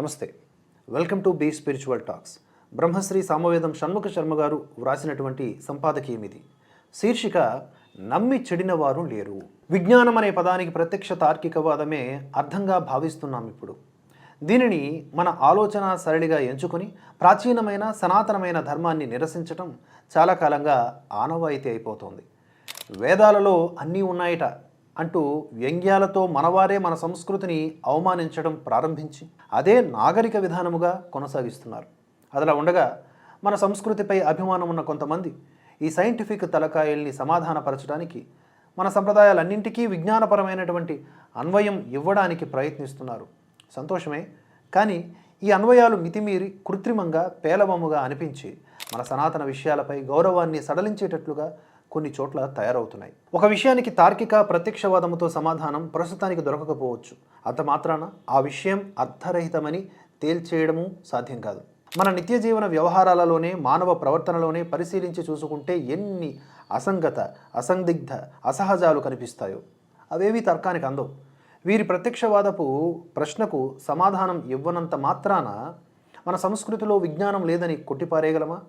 నమస్తే. Welcome to B spiritual talks Brahmashri Samavedam Shanmukha Sharma గారు వ్రాసినటువంటి సంపాదకీయం ఇది శీర్షిక నమ్మి చెడినవారు లేరు. విజ్ఞానం అనే పదానికి ప్రత్యక్ష తార్కికవాదమే అర్థంగా భావిస్తున్నాం ఇప్పుడు. దీనిని మన ఆలోచన సరళిగా ఎంచుకొని ప్రాచీనమైన సనాతనమైన ధర్మాన్ని నిరసించటం చాలా కాలంగా ఆనవాయితీ అయిపోతోంది. వేదాలలో అన్నీ ఉన్నాయట. అంటూ వ్యంగ్యాలతో మనవారే మన సంస్కృతిని అవమానించడం ప్రారంభించి అదే నాగరిక విధానముగా కొనసాగిస్తున్నారు. అదిలా ఉండగా మన సంస్కృతిపై అభిమానం ఉన్న కొంతమంది ఈ సైంటిఫిక్ తలకాయల్ని సమాధానపరచడానికి మన సంప్రదాయాలన్నింటికీ విజ్ఞానపరమైనటువంటి అన్వయం ఇవ్వడానికి ప్రయత్నిస్తున్నారు. సంతోషమే కానీ ఈ అన్వయాలు మితిమీరి కృత్రిమంగా పేలవముగా అనిపించి మన సనాతన విషయాలపై గౌరవాన్ని సడలించేటట్లుగా కొన్ని చోట్ల తయారవుతున్నాయి. ఒక విషయానికి తార్కిక ప్రత్యక్షవాదముతో సమాధానం ప్రస్తుతానికి దొరకకపోవచ్చు. అంత మాత్రాన ఆ విషయం అర్థరహితమని తేల్చేయడము సాధ్యం కాదు. మన నిత్య జీవన వ్యవహారాలలోనే మానవ ప్రవర్తనలోనే పరిశీలించి చూసుకుంటే ఎన్ని అసంగత అసందిగ్ధ అసహజాలు కనిపిస్తాయో అవేవి తర్కానికి అందవు. వీరి ప్రత్యక్షవాదపు ప్రశ్నకు సమాధానం ఇవ్వనంత మాత్రాన మన సంస్కృతిలో విజ్ఞానం లేదని కొట్టిపారేయగలమా?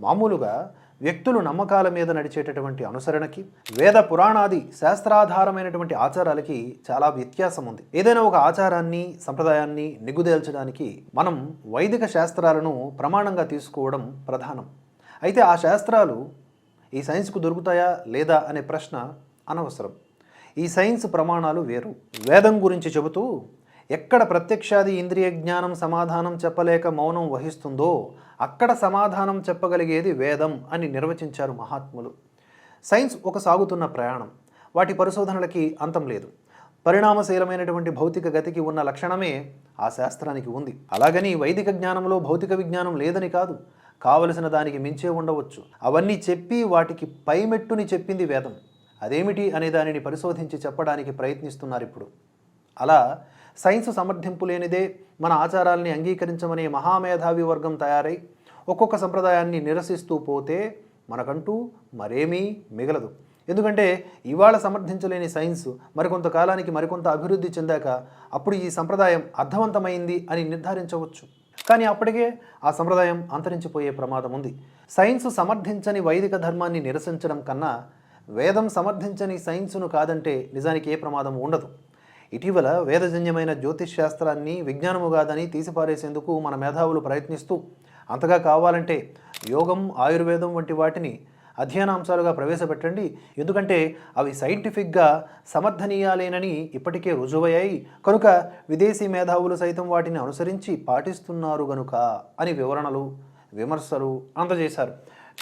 మామూలుగా వ్యక్తులు నమ్మకాల మీద నడిచేటటువంటి అనుసరణకి వేద పురాణాది శాస్త్రాధారమైనటువంటి ఆచారాలకి చాలా వ్యత్యాసం ఉంది. ఏదైనా ఒక ఆచారాన్ని సంప్రదాయాన్ని నిగుదేల్చడానికి మనం వైదిక శాస్త్రాలను ప్రమాణంగా తీసుకోవడం ప్రధానం. అయితే ఆ శాస్త్రాలు ఈ సైన్స్కు దొరుకుతాయా లేదా అనే ప్రశ్న అనవసరం. ఈ సైన్స్ ప్రమాణాలు వేరు. వేదం గురించి చెబుతూ ఎక్కడ ప్రత్యక్షాది ఇంద్రియ జ్ఞానం సమాధానం చెప్పలేక మౌనం వహిస్తుందో అక్కడ సమాధానం చెప్పగలిగేది వేదం అని నిర్వచించారు మహాత్ములు. సైన్స్ ఒక సాగుతున్న ప్రయాణం. వాటి పరిశోధనలకి అంతం లేదు. పరిణామశీలమైనటువంటి భౌతిక గతికి ఉన్న లక్షణమే ఆ శాస్త్రానికి ఉంది. అలాగని వైదిక జ్ఞానంలో భౌతిక విజ్ఞానం లేదని కాదు. కావలసిన దానికి మించే ఉండవచ్చు. అవన్నీ చెప్పి వాటికి పైమెట్టుని చెప్పింది వేదం. అదేమిటి అనే దానిని పరిశోధించి చెప్పడానికి ప్రయత్నిస్తున్నారు ఇప్పుడు. అలా సైన్స్ సమర్థింపు లేనిదే మన ఆచారాల్ని అంగీకరించమనే మహామేధావి వర్గం తయారై ఒక్కొక్క సంప్రదాయాన్ని నిరసిస్తూ పోతే మనకంటూ మరేమీ మిగలదు. ఎందుకంటే ఇవాళ సమర్థించలేని సైన్స్ మరికొంత కాలానికి మరికొంత అభివృద్ధి చెందాక అప్పుడు ఈ సంప్రదాయం అర్థవంతమైంది అని నిర్ధారించవచ్చు. కానీ అప్పటికే ఆ సంప్రదాయం అంతరించిపోయే ప్రమాదం ఉంది. సైన్స్ సమర్థించని వైదిక ధర్మాన్ని నిరసించడం కన్నా వేదం సమర్థించని సైన్సును కాదంటే నిజానికి ఏ ప్రమాదం ఉండదు. ఇటీవల వేదజన్యమైన జ్యోతిష్ శాస్త్రాన్ని విజ్ఞానము కాదని తీసిపారేసేందుకు మన మేధావులు ప్రయత్నిస్తూ అంతగా కావాలంటే యోగం ఆయుర్వేదం వంటి వాటిని అధ్యయనాంశాలుగా ప్రవేశపెట్టండి. ఎందుకంటే అవి సైంటిఫిక్గా సమర్థనీయాలేనని ఇప్పటికే రుజువయ్యాయి. కనుక విదేశీ మేధావులు సైతం వాటిని అనుసరించి పాటిస్తున్నారు గనుక అని వివరణలు విమర్శలు అందజేశారు.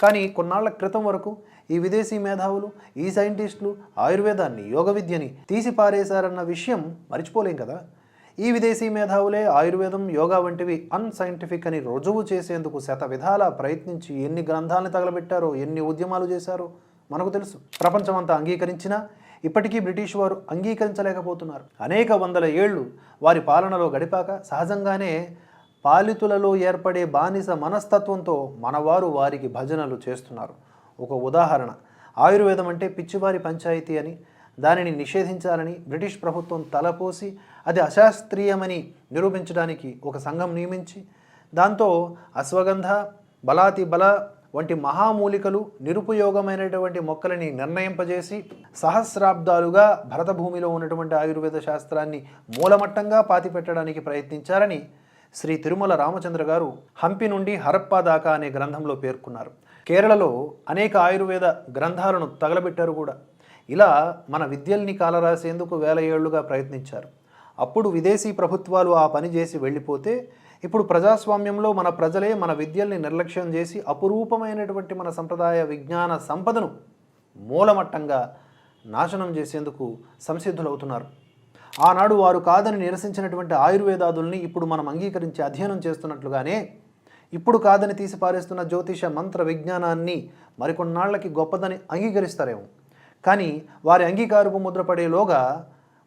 కానీ కొన్నాళ్ళ క్రితం వరకు ఈ విదేశీ మేధావులు ఈ సైంటిస్టులు ఆయుర్వేదాన్ని యోగ విద్యని తీసిపారేశారన్న విషయం మర్చిపోలేం కదా? ఈ విదేశీ మేధావులే ఆయుర్వేదం యోగా వంటివి అన్సైంటిఫిక్ అని రుజువు చేసేందుకు శత విధాల ప్రయత్నించి ఎన్ని గ్రంథాలను తగలబెట్టారో ఎన్ని ఉద్యమాలు చేశారో మనకు తెలుసు. ప్రపంచమంతా అంగీకరించినా ఇప్పటికీ బ్రిటిష్ వారు అంగీకరించలేకపోతున్నారు. అనేక వందల ఏళ్ళు వారి పాలనలో గడిపాక సహజంగానే పాలితులలో ఏర్పడే బానిస మనస్తత్వంతో మనవారు వారికి భజనలు చేస్తున్నారు. ఒక ఉదాహరణ ఆయుర్వేదం అంటే పిచ్చివారి పంచాయతీ అని దానిని నిషేధించాలని బ్రిటిష్ ప్రభుత్వం తలపోసి అది అశాస్త్రీయమని నిరూపించడానికి ఒక సంఘం నియమించి దాంతో అశ్వగంధ బలాతి బల వంటి మహామూలికలు నిరుపయోగమైనటువంటి మొక్కలని నిర్ణయింపజేసి సహస్రాబ్దాలుగా భరతభూమిలో ఉన్నటువంటి ఆయుర్వేద శాస్త్రాన్ని మూలమట్టంగా పాతిపెట్టడానికి ప్రయత్నించారని శ్రీ తిరుమల రామచంద్ర గారు హంపి నుండి హరప్పా దాకా అనే గ్రంథంలో పేర్కొన్నారు. కేరళలో అనేక ఆయుర్వేద గ్రంథాలను తగలబెట్టారు కూడా. ఇలా మన విద్యల్ని కాలరాసేందుకు వేల ఏళ్ళుగా ప్రయత్నించారు. అప్పుడు విదేశీ ప్రభుత్వాలు ఆ పని చేసి వెళ్ళిపోతే ఇప్పుడు ప్రజాస్వామ్యంలో మన ప్రజలే మన విద్యల్ని నిర్లక్ష్యం చేసి అపురూపమైనటువంటి మన సంప్రదాయ విజ్ఞాన సంపదను మూలమట్టంగా నాశనం చేసేందుకు సంసిద్ధులవుతున్నారు. ఆనాడు వారు కాదని నిరసించినటువంటి ఆయుర్వేదాదుల్ని ఇప్పుడు మనం అంగీకరించి అధ్యయనం చేస్తున్నట్లుగానే ఇప్పుడు కాదని తీసిపారేస్తున్న జ్యోతిష మంత్ర విజ్ఞానాన్ని మరికొన్నాళ్ళకి గొప్పదని అంగీకరిస్తారేమో. కానీ వారి అంగీకారపు ముద్రపడేలోగా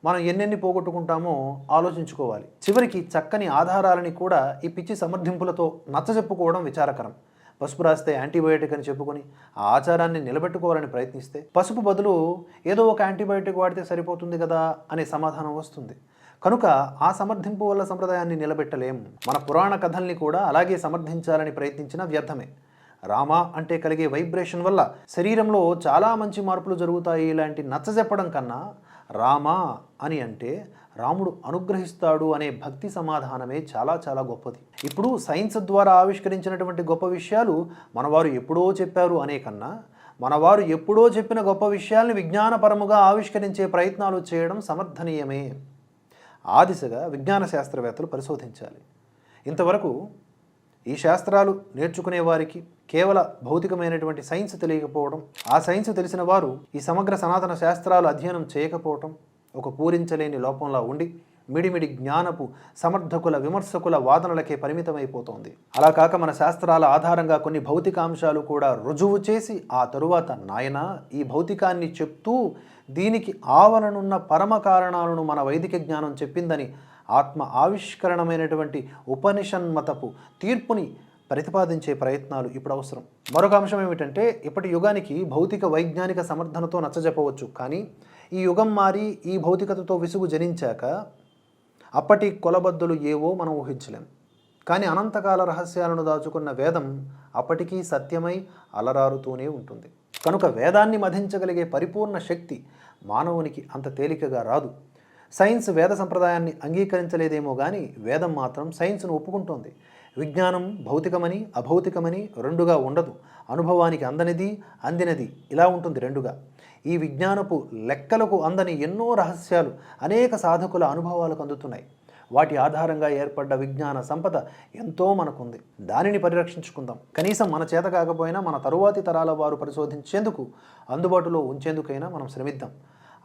మనం ఎన్నెన్ని పోగొట్టుకుంటామో ఆలోచించుకోవాలి. చివరికి చక్కని ఆధారాలని కూడా ఈ పిచ్చి సమర్థింపులతో నచ్చజెప్పుకోవడం విచారకరం. పసుపు రాస్తే యాంటీబయోటిక్ అని చెప్పుకొని ఆ ఆచారాన్ని నిలబెట్టుకోవాలని ప్రయత్నిస్తే పసుపు బదులు ఏదో ఒక యాంటీబయోటిక్ వాడితే సరిపోతుంది కదా అనే సమాధానం వస్తుంది. కనుక ఆ సమర్థింపు వల్ల సంప్రదాయాన్ని నిలబెట్టలేము మన పురాణ కథల్ని కూడా అలాగే సమర్థించాలని ప్రయత్నించిన వ్యర్థమే. రామ అంటే కలిగే వైబ్రేషన్ వల్ల శరీరంలో చాలా మంచి మార్పులు జరుగుతాయి ఇలాంటి నచ్చజెప్పడం కన్నా రామ అని అంటే రాముడు అనుగ్రహిస్తాడు అనే భక్తి సమాధానమే చాలా చాలా గొప్పది. ఇప్పుడు సైన్స్ ద్వారా ఆవిష్కరించినటువంటి గొప్ప విషయాలు మనవారు ఎప్పుడో చెప్పారు అనే కన్నా మనవారు ఎప్పుడో చెప్పిన గొప్ప విషయాల్ని విజ్ఞానపరముగా ఆవిష్కరించే ప్రయత్నాలు చేయడం సమర్థనీయమే. ఆ దిశగా విజ్ఞాన శాస్త్రవేత్తలు పరిశోధించాలి. ఇంతవరకు ఈ శాస్త్రాలు నేర్చుకునే వారికి కేవల భౌతికమైనటువంటి సైన్స్ తెలియకపోవడం ఆ సైన్స్ తెలిసిన వారు ఈ సమగ్ర సనాతన శాస్త్రాలు అధ్యయనం చేయకపోవటం ఒక పూరించలేని లోపంలా ఉండి మిడిమిడి జ్ఞానపు సమర్థకుల విమర్శకుల వాదనలకే పరిమితమైపోతోంది. అలా కాక మన శాస్త్రాల ఆధారంగా కొన్ని భౌతిక అంశాలు కూడా రుజువు చేసి ఆ తరువాత నాయన ఈ భౌతికాన్ని చెప్తూ దీనికి ఆవరణున్న పరమ కారణాలను మన వైదిక జ్ఞానం చెప్పిందని ఆత్మ ఆవిష్కరణమైనటువంటి ఉపనిషన్మతపు తీర్పుని ప్రతిపాదించే ప్రయత్నాలు ఇప్పుడు అవసరం. మరొక అంశం ఏమిటంటే ఇప్పటి యుగానికి భౌతిక వైజ్ఞానిక సమర్థనతో నచ్చజెప్పవచ్చు. కానీ ఈ యుగం మారి ఈ భౌతికతతో విసుగు జనించాక అప్పటి కొలబద్దులు ఏవో మనం ఊహించలేం. కానీ అనంతకాల రహస్యాలను దాచుకున్న వేదం అప్పటికీ సత్యమై అలరారుతూనే ఉంటుంది. కనుక వేదాన్ని మధించగలిగే పరిపూర్ణ శక్తి మానవునికి అంత తేలికగా రాదు. సైన్స్ వేద సంప్రదాయాన్ని అంగీకరించలేదేమో కానీ వేదం మాత్రం సైన్స్ను ఒప్పుకుంటోంది. విజ్ఞానం భౌతికమని అభౌతికమని రెండుగా ఉండదు. అనుభవానికి అందనిది అందినది ఇలా ఉంటుంది రెండుగా. ఈ విజ్ఞానపు లెక్కలకు అందని ఎన్నో రహస్యాలు అనేక సాధకుల అనుభవాలకు అందుతున్నాయి. వాటి ఆధారంగా ఏర్పడ్డ విజ్ఞాన సంపద ఎంతో మనకుంది. దానిని పరిరక్షించుకుందాం. కనీసం మన చేత కాకపోయినా మన తరువాతి తరాల వారు పరిశోధించేందుకు అందుబాటులో ఉంచేందుకైనా మనం శ్రమిద్దాం.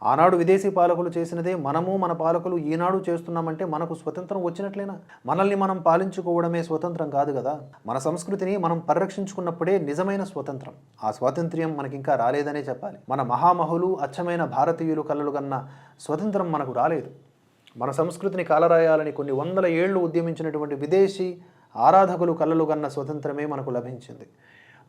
ఆనాడు విదేశీ పాలకులు చేసినదే మనము మన పాలకులు ఈనాడు చేస్తున్నామంటే మనకు స్వతంత్రం వచ్చినట్లేనా? మనల్ని మనం పాలించుకోవడమే స్వతంత్రం కాదు కదా? మన సంస్కృతిని మనం పరిరక్షించుకున్నప్పుడే నిజమైన స్వతంత్రం. ఆ స్వాతంత్ర్యం మనకింకా రాలేదనే చెప్పాలి. మన మహామహులు అచ్చమైన భారతీయులు కలలు కన్న స్వతంత్రం మనకు రాలేదు. మన సంస్కృతిని కాలరాయాలని కొన్ని వందల ఏళ్ళు ఉద్యమించినటువంటి విదేశీ ఆరాధకులు కలలు కన్న స్వతంత్రమే మనకు లభించింది.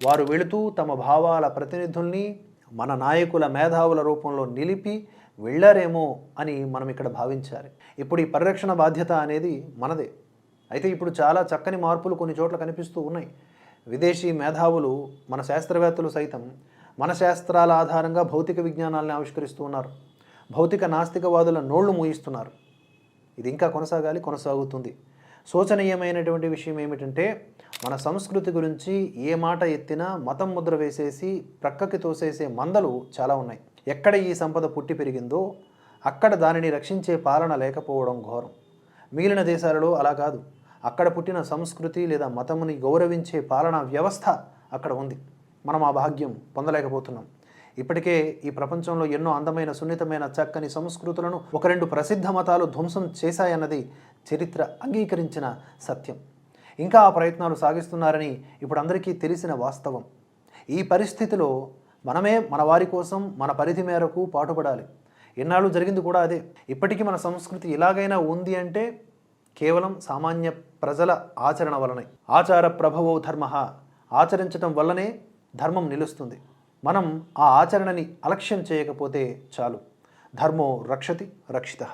వారు వెళుతూ తమ భావాల ప్రతినిధుల్ని మన నాయకుల మేధావుల రూపంలో నిలిపి వెళ్ళారేమో అని మనం ఇక్కడ భావించాలి. ఇప్పుడు ఈ పరిరక్షణ బాధ్యత అనేది మనదే. అయితే ఇప్పుడు చాలా చక్కని మార్పులు కొన్ని చోట్ల కనిపిస్తూ ఉన్నాయి. విదేశీ మేధావులు మన శాస్త్రవేత్తలు సైతం మన శాస్త్రాల ఆధారంగా భౌతిక విజ్ఞానాలను ఆవిష్కరిస్తూ ఉన్నారు. భౌతిక నాస్తికవాదుల నోళ్ళు మూయిస్తున్నారు. ఇది ఇంకా కొనసాగాలి కొనసాగుతుంది. శోచనీయమైనటువంటి విషయం ఏమిటంటే మన సంస్కృతి గురించి ఏ మాట ఎత్తినా మతం ముద్ర వేసేసి ప్రక్కకి తోసేసే మందలు చాలా ఉన్నాయి. ఎక్కడ ఈ సంపద పుట్టి పెరిగిందో అక్కడ దానిని రక్షించే పాలన లేకపోవడం ఘోరం. మిగిలిన దేశాలలో అలా కాదు. అక్కడ పుట్టిన సంస్కృతి లేదా మతముని గౌరవించే పాలనా వ్యవస్థ అక్కడ ఉంది. మనం ఆ భాగ్యం పొందలేకపోతున్నాం. ఇప్పటికే ఈ ప్రపంచంలో ఎన్నో అందమైన సున్నితమైన చక్కని సంస్కృతులను ఒక రెండు ప్రసిద్ధ మతాలు ధ్వంసం చేశాయన్నది చరిత్ర అంగీకరించిన సత్యం. ఇంకా ఆ ప్రయత్నాలు సాగిస్తున్నారని ఇప్పుడు అందరికీ తెలిసిన వాస్తవం. ఈ పరిస్థితిలో మనమే మన వారి కోసం మన పరిధి మేరకు పాటుపడాలి. ఎన్నాళ్ళు జరిగింది కూడా అదే. ఇప్పటికీ మన సంస్కృతి ఇలాగైనా ఉంది అంటే కేవలం సామాన్య ప్రజల ఆచరణ వలనే. ఆచార ప్రభవో ధర్మ. ఆచరించటం వల్లనే ధర్మం నిలుస్తుంది. మనం ఆ ఆచరణని అలక్ష్యం చేయకపోతే చాలు. ధర్మో రక్షతి రక్షిత.